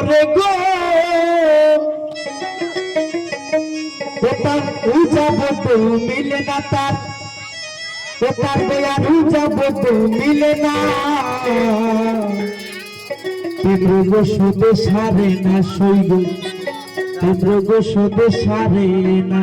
করে গো। তার উজা বধু মিলে না তার? তার বয়ার উজা বধু মিলে না? তীব্র গো সুদে সারে না সইব তীব্র গো সারে না।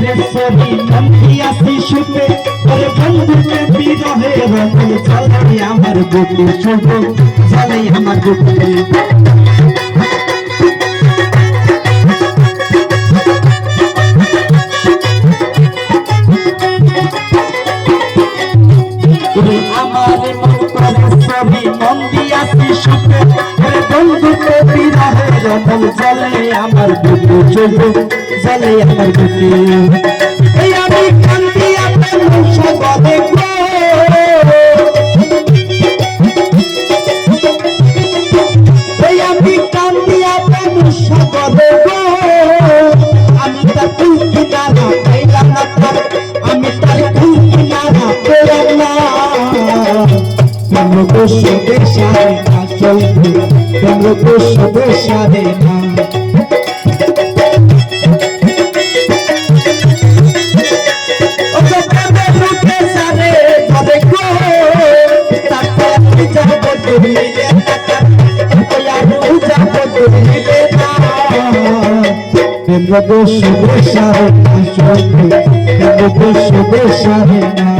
ভক্তরে সরি নন্দী আসি সুপে ওরে বন্ধুকে বিরহে রঙ জ্বালাই আমার বুকে শুভ জ্বালাই আমার বুকে। আমার মন করে সরি নন্দী আসি সুপে ওরে বন্ধুকে বিরহে জলে আমার বুকে চোখ জলে আমার বুকে আমি কান্দি আপনার সগদে গো না চলবে কেন সবে সারে না কেন্দ্র শুভে সারে কেন্দ্র শুভে সারে না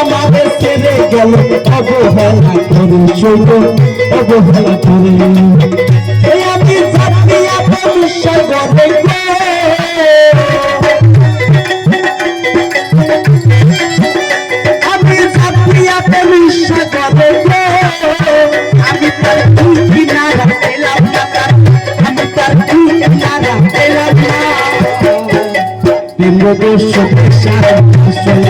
আমাদের ছেড়ে গেল অবহেলা করে যোগ অবহেলা করে। আমি সাগরে গো আমি সবে সারে প্রেম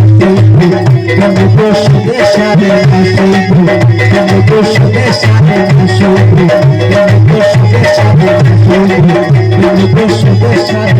ও গো প্রেমের রূপে সারে করে গো সবে সারে সবে সারে সবে সারে সবে সারে সবে সারে